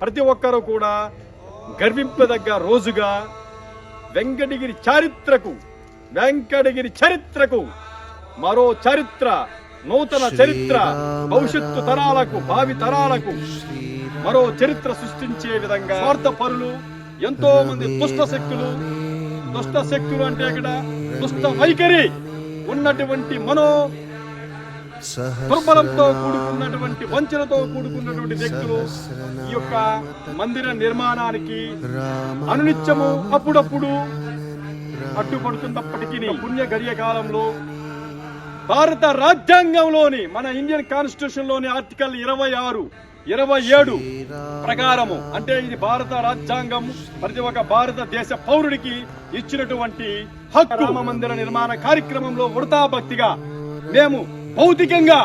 ప్రతి ఒక్కరూ కూడా గర్వింపదగ్గ రోజుగా వెంకటగిరి చారిత్రకు వెంకటగిరి చరిత్రకు మరో చరిత్ర నూతన చరిత్ర భవిష్యత్తు తరాలకు భావి తరాలకు మరో చరిత్ర సృష్టించే విధంగా స్వార్థ పరులు ఎంతో మంది దుష్ట శక్తులు దుష్ట శక్తులు అంటే ఇక్కడ దుష్ట వైఖరి ఉన్నటువంటి మనో దుర్బలంతో కూడుకున్నటువంటి వంచనతో కూడుకున్నటువంటి వ్యక్తులు ఈ యొక్క మందిర నిర్మాణానికి అనునిత్యము అప్పుడప్పుడు అడ్డుపడుతున్నప్పటికీ పుణ్య గడియ కాలంలో భారత రాజ్యాంగంలోని మన ఇండియన్ కాన్స్టిట్యూషన్లోని ఆర్టికల్ ఇరవై ఆరు ఇరవై ఏడు ప్రకారము. అంటే ఇది భారత రాజ్యాంగం ప్రతి ఒక్క భారతదేశ పౌరుడికి ఇచ్చినటువంటి హక్కు. మందిర నిర్మాణ కార్యక్రమంలో ఉడతా భక్తిగా మేము భౌతికంగా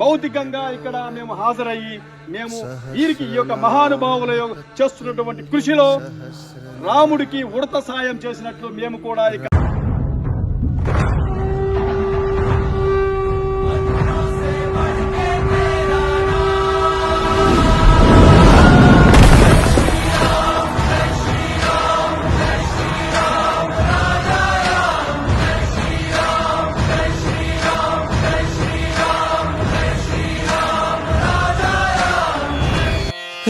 భౌతికంగా ఇక్కడ మేము హాజరయ్యి మేము వీరికి ఈ యొక్క మహానుభావుల చేస్తున్నటువంటి కృషిలో రాముడికి ఉడత సాయం చేసినట్లు మేము కూడా ఇక్కడ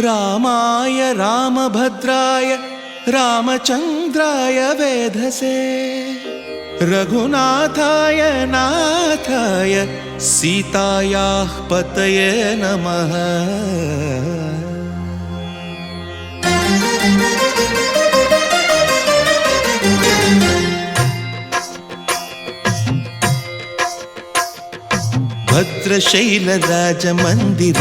रामाय रामभद्राय रामचन्द्राय वेधसे। रघुनाथाय नाथाय सीतायाः पतये नमः। भद्रशैलराजमन्दिर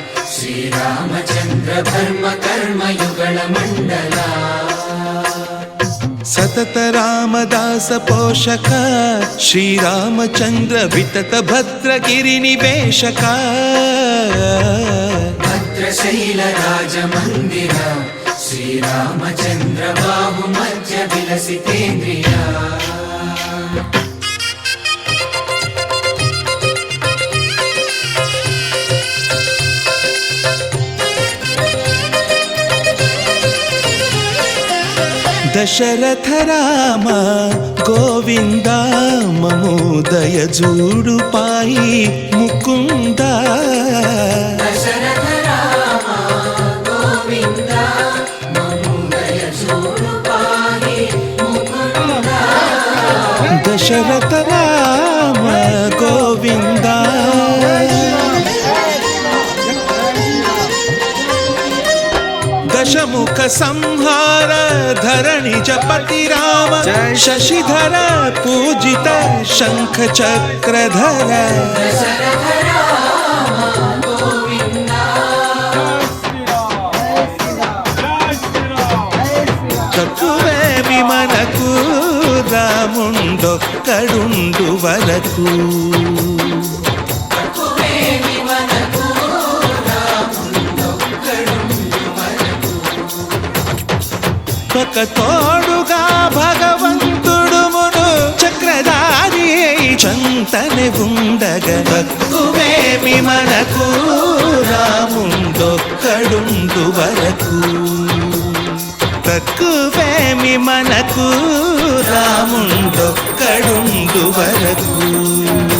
श्रीरामचन्द्र धर्म कर्मयुगलमण्डला सतत रामदास पोषक श्रीरामचन्द्र वितत भद्रगिरिनिवेशका भद्रशैलराजमन्दिर श्रीरामचन्द्र बाहुमध्य विलसितेन्द्रिया దశరథ రామ గోవింద మమోదయ జూడుపాయి ముకుంద. దశరథ రామ దశముఖ సంహార ధరణి జపతి రామ శశిధర పూజిత శంఖ చక్రధర दशरथ राम गोविन्द తక్కువేమి మనకు రాముండొక్కడుండు వరకు ఒక తోడుగా భగవంతుడు మును చక్రధారి చంతని ఉండగ. తక్కువేమి మనకు రాముందొక్కడుండు వరకు. తక్కువేమి మనకు రాముందొక్కడుండు వరకు.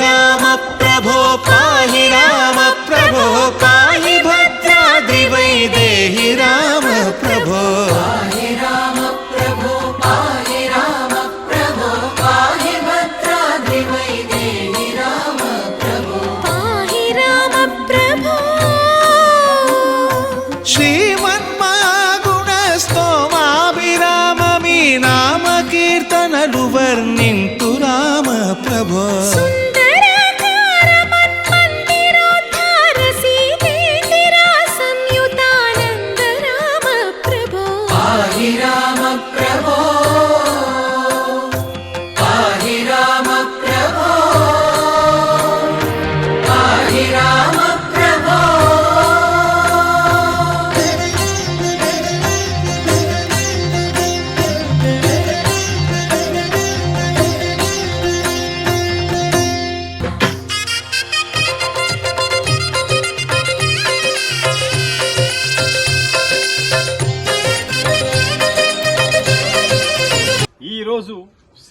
राम प्रभो पाहि राम प्रभो पाहि भद्राद्रि वै देहि राम प्रभो राम प्रभो पाहि राम प्रभो पाहि भद्राद्रि वै देहि राम प्रभो पाहि राम प्रभो श्रीमन्मागुणस्तोमाभिराममी नाम कीर्तनलु वर्णिन्तु राम प्रभो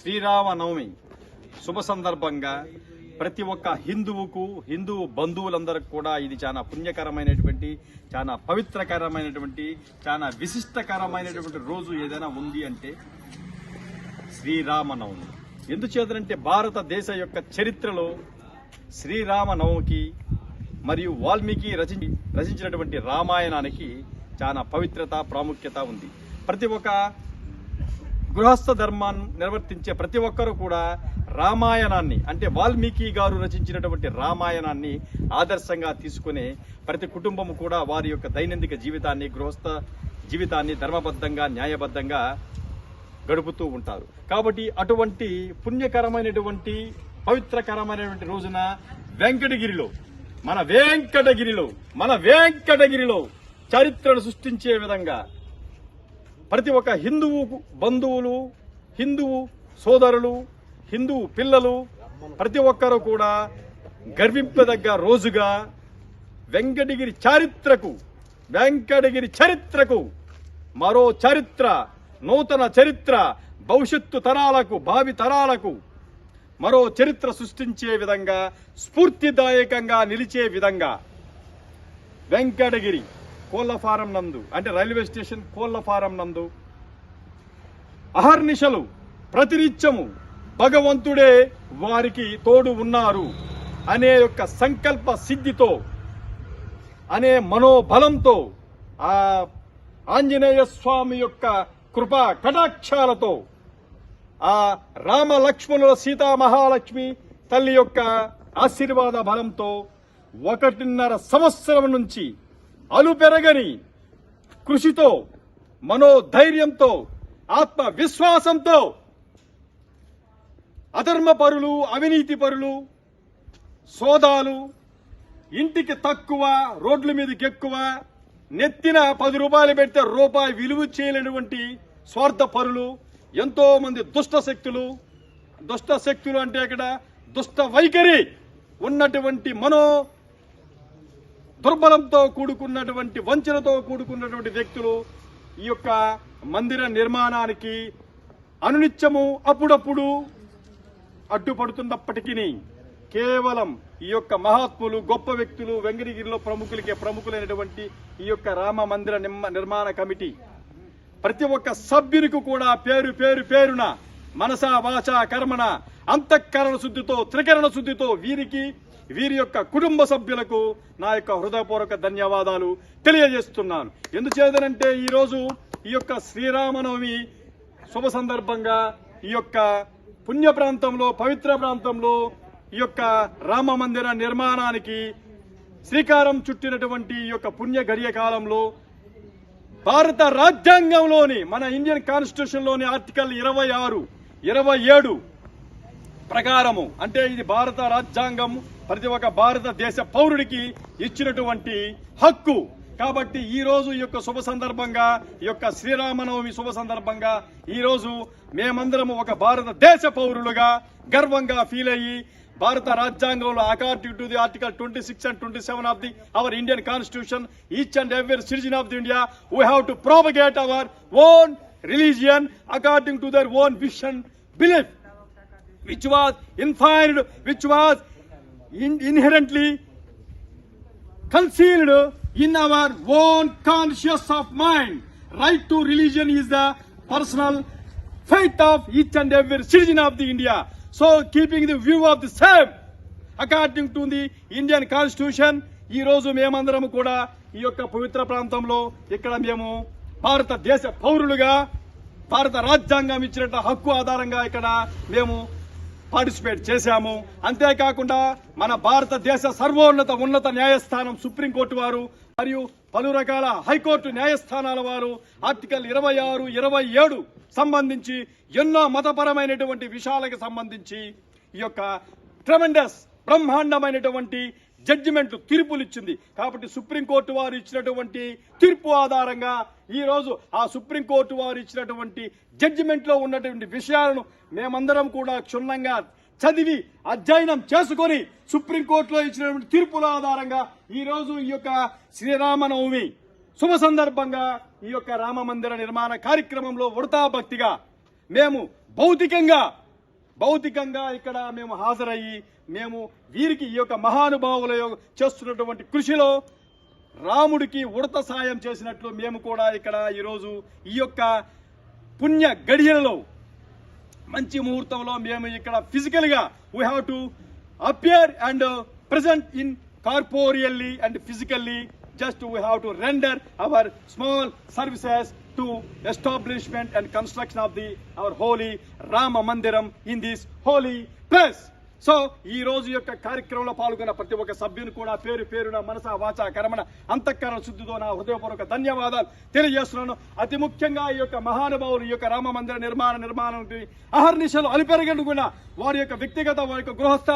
శ్రీరామనవమి. శుభ సందర్భంగా ప్రతి ఒక్క హిందువుకు హిందూ బంధువులందరికి కూడా ఇది చాలా పుణ్యకరమైనటువంటి చాలా పవిత్రకరమైనటువంటి చాలా విశిష్టకరమైనటువంటి రోజు ఏదైనా ఉంది అంటే శ్రీరామనవమి. ఎందుచేతనంటే భారతదేశ యొక్క చరిత్రలో శ్రీరామనవమికి మరియు వాల్మీకి రచించి రచించినటువంటి రామాయణానికి చాలా పవిత్రత ప్రాముఖ్యత ఉంది. ప్రతి ఒక్క గృహస్థ ధర్మాన్ని నిర్వర్తించే ప్రతి ఒక్కరూ కూడా రామాయణాన్ని అంటే వాల్మీకి గారు రచించినటువంటి రామాయణాన్ని ఆదర్శంగా తీసుకునే ప్రతి కుటుంబం కూడా వారి యొక్క దైనందిక జీవితాన్ని గృహస్థ జీవితాన్ని ధర్మబద్ధంగా న్యాయబద్ధంగా గడుపుతూ ఉంటారు. కాబట్టి అటువంటి పుణ్యకరమైనటువంటి పవిత్రకరమైనటువంటి రోజున వెంకటగిరిలో మన వెంకటగిరిలో మన వెంకటగిరిలో చరిత్రను సృష్టించే విధంగా ప్రతి ఒక్క హిందువు బంధువులు హిందువు సోదరులు హిందూ పిల్లలు ప్రతి ఒక్కరూ కూడా గర్వింపదగ్గ రోజుగా వెంకటగిరి చారిత్రకు వెంకటగిరి చరిత్రకు మరో చరిత్ర నూతన చరిత్ర భవిష్యత్తు తరాలకు భావి తరాలకు మరో చరిత్ర సృష్టించే విధంగా స్ఫూర్తిదాయకంగా నిలిచే విధంగా వెంకటగిరి కోళ్ళ ఫారం నందు అంటే రైల్వే స్టేషన్ కోళ్ళ ఫారం నందు అహర్నిశలు ప్రతినిత్యము భగవంతుడే వారికి తోడు ఉన్నారు అనే యొక్క సంకల్ప సిద్ధితో అనే మనోబలంతో ఆ ఆంజనేయ స్వామి యొక్క కృపా కటాక్షాలతో ఆ రామ లక్ష్మణుల సీతా మహాలక్ష్మి తల్లి యొక్క ఆశీర్వాద బలంతో ఒకటిన్నర సంవత్సరం నుంచి అలు పెరగని కృషితో మనోధైర్యంతో ఆత్మ విశ్వాసంతో అధర్మ పరులు అవినీతి పరులు సోదాలు ఇంటికి తక్కువ రోడ్ల మీదకి ఎక్కువ నెత్తిన పది రూపాయలు పెడితే రూపాయి విలువ చేయలేనటువంటి స్వార్థ పరులు ఎంతో మంది దుష్ట శక్తులు. దుష్ట శక్తులు అంటే ఇక్కడ దుష్ట వైఖరి ఉన్నటువంటి మనో దుర్బలంతో కూడుకున్నటువంటి వంచనతో కూడుకున్నటువంటి వ్యక్తులు ఈ యొక్క మందిర నిర్మాణానికి అనునిత్యము అప్పుడప్పుడు అడ్డుపడుతున్నప్పటికీ కేవలం ఈ యొక్క మహాత్ములు గొప్ప వ్యక్తులు వెంకటగిరిలో ప్రముఖులకే ప్రముఖులైనటువంటి ఈ యొక్క రామ మందిర నిమ్మ- నిర్మాణ కమిటీ. ప్రతి ఒక్క సభ్యునికి కూడా పేరు పేరు పేరున మనసా వాచ కర్మణ అంతఃకరణ శుద్ధితో త్రికరణ శుద్ధితో వీరికి వీరి యొక్క కుటుంబ సభ్యులకు నా యొక్క హృదయపూర్వక ధన్యవాదాలు తెలియజేస్తున్నాను. ఎందుచేతనంటే ఈరోజు ఈ యొక్క శ్రీరామనవమి శుభ సందర్భంగా ఈ యొక్క పుణ్య ప్రాంతంలో పవిత్ర ప్రాంతంలో ఈ యొక్క రామ మందిర నిర్మాణానికి శ్రీకారం చుట్టినటువంటి ఈ యొక్క పుణ్య గడియ కాలంలో భారత రాజ్యాంగంలోని మన ఇండియన్ కాన్స్టిట్యూషన్లోని ఆర్టికల్ ఇరవై ఆరు ఇరవై ఏడు ప్రకారము అంటే ఇది భారత రాజ్యాంగం ప్రతి ఒక్క భారతదేశ పౌరుడికి ఇచ్చినటువంటి హక్కు. కాబట్టి ఈ రోజు ఈ యొక్క శుభ సందర్భంగా ఈ యొక్క శ్రీరామనవమి శుభ సందర్భంగా ఈ రోజు మేమందరము ఒక భారతదేశ పౌరులుగా గర్వంగా ఫీల్ అయ్యి భారత రాజ్యాంగంలో according to the article twenty six and twenty seven of the our Indian constitution each and every citizen of the India we have to propagate our own religion according to their own vision belief which was inspired which was inherently concealed in our own conscious of mind right to religion is the personal fight of each and every citizen of the India so keeping the view of the same according to the Indian constitution ఈ రోజు మేమందరం కూడా ఈ యొక్క పవిత్ర ప్రాంతంలో ఇక్కడ మేము భారతదేశ పౌరులుగా భారత రాజ్యాంగం ఇచ్చినట్టు హక్కు ఆధారంగా ఇక్కడ మేము పార్టిసిపేట్ చేశాము. అంతేకాకుండా మన భారతదేశ సర్వోన్నత ఉన్నత న్యాయస్థానం సుప్రీంకోర్టు వారు మరియు పలు రకాల హైకోర్టు న్యాయస్థానాల వారు ఆర్టికల్ ఇరవై ఆరు ఇరవై ఏడు సంబంధించి ఎన్నో మతపరమైనటువంటి విషయాలకు సంబంధించి ఈ యొక్క ట్రమెండస్ బ్రహ్మాండమైనటువంటి జడ్జిమెంట్లు తీర్పులు ఇచ్చింది కాబట్టి సుప్రీంకోర్టు వారు ఇచ్చినటువంటి తీర్పు ఆధారంగా ఈరోజు ఆ సుప్రీంకోర్టు వారు ఇచ్చినటువంటి జడ్జిమెంట్లో ఉన్నటువంటి విషయాలను మేమందరం కూడా క్షుణ్ణంగా చదివి అధ్యయనం చేసుకొని సుప్రీంకోర్టులో ఇచ్చినటువంటి తీర్పుల ఆధారంగా ఈరోజు ఈ యొక్క శ్రీరామనవమి శుభ సందర్భంగా ఈ యొక్క రామ మందిర నిర్మాణ కార్యక్రమంలో ఉడతాభక్తిగా మేము భౌతికంగా భౌతికంగా ఇక్కడ మేము హాజరయ్యి మేము వీరికి ఈ యొక్క మహానుభావుల చేస్తున్నటువంటి కృషిలో రాముడికి ఉడత సాయం చేసినట్లు మేము కూడా ఇక్కడ ఈరోజు ఈ యొక్క పుణ్య గడియలలో మంచి ముహూర్తంలో మేము ఇక్కడ ఫిజికల్గా we have to appear and present in corporeally and physically just we have to render our small services to establishment and construction of the our holy Rama mandiram in this holy place so ఈ రోజు యొక్క కార్యక్రమంలో పాల్గొన్న ప్రతి ఒక్క సభ్యుని కూడా పేరు పేరున మనస వాచ కరమణ అంతఃకరణ శుద్ధితో నా హృదయపూర్వక ధన్యవాదాలు తెలియజేస్తున్నాను. అతి ముఖ్యంగా ఈ యొక్క మహానుభావులు ఈ యొక్క రామ మందిర నిర్మాణ నిర్మాణానికి అహర్నిశలు కూడా. వారి యొక్క వ్యక్తిగత వారి యొక్క గృహస్థ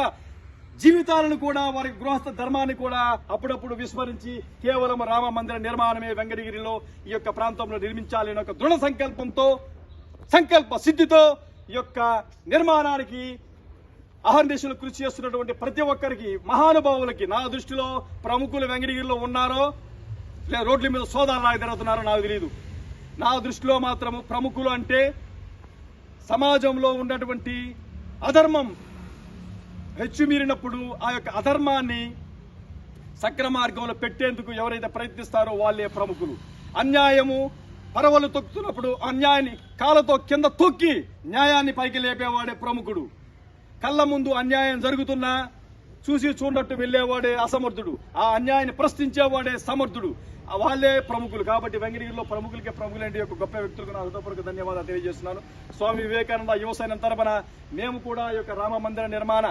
జీవితాలను కూడా వారి గృహస్థ ధర్మాన్ని కూడా అప్పుడప్పుడు విస్మరించి కేవలం రామ మందిర నిర్మాణమే వెంకటగిరిలో ఈ యొక్క ప్రాంతంలో నిర్మించాలి అనే ఒక దృఢ సంకల్పంతో సంకల్ప సిద్ధితో ఈ యొక్క నిర్మాణానికి అహర్నిశలు కృషి చేస్తున్నటువంటి ప్రతి ఒక్కరికి మహానుభావులకి నా దృష్టిలో ప్రముఖులు వెంకటగిరిలో ఉన్నారో లేదా రోడ్ల మీద సోదాలు తిరుగుతున్నారో నాకు తెలియదు నా దృష్టిలో మాత్రము ప్రముఖులు అంటే సమాజంలో ఉన్నటువంటి అధర్మం హెచ్చుమీరినప్పుడు ఆ యొక్క అధర్మాన్ని సక్రమార్గంలో పెట్టేందుకు ఎవరైతే ప్రయత్నిస్తారో వాళ్ళే ప్రముఖులు. అన్యాయము పరవలు తొక్కుతున్నప్పుడు అన్యాయాన్ని కాలతో కింద తొక్కి న్యాయాన్ని పైకి లేపేవాడే ప్రముఖుడు. కళ్ళ ముందు అన్యాయం జరుగుతున్నా చూసి చూడట్టు వెళ్ళేవాడే అసమర్థుడు. ఆ అన్యాయాన్ని ప్రశ్నించేవాడే సమర్థుడు. ఆ వాళ్ళే ప్రముఖులు కాబట్టి వెంకటగిరిలో ప్రముఖులకే ప్రముఖులంటే యొక్క గొప్ప వ్యక్తులకు నా హృదయపూర్వక ధన్యవాదాలు తెలియజేస్తున్నాను. స్వామి వివేకానంద యువసైనం తరపున మేము కూడా ఈ యొక్క రామ మందిర నిర్మాణ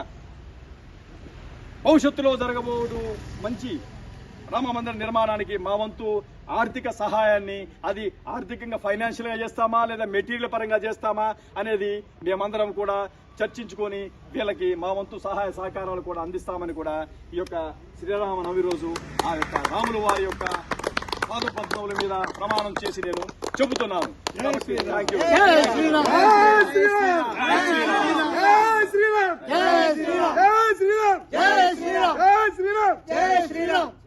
భవిష్యత్తులో జరగబోడు మంచి రామ మందిర నిర్మాణానికి మా వంతు ఆర్థిక సహాయాన్ని అది ఆర్థికంగా ఫైనాన్షియల్గా చేస్తామా లేదా మెటీరియల్ పరంగా చేస్తామా అనేది మేమందరం కూడా చర్చించుకొని వీళ్ళకి మా వంతు సహాయ సహకారాలు కూడా అందిస్తామని కూడా ఈ యొక్క శ్రీరామ నవి రోజు ఆ యొక్క రాములు వారి యొక్క పాదపద్మముల మీద ప్రమాణం చేసి నేను చెబుతున్నాను శ్రీరామ్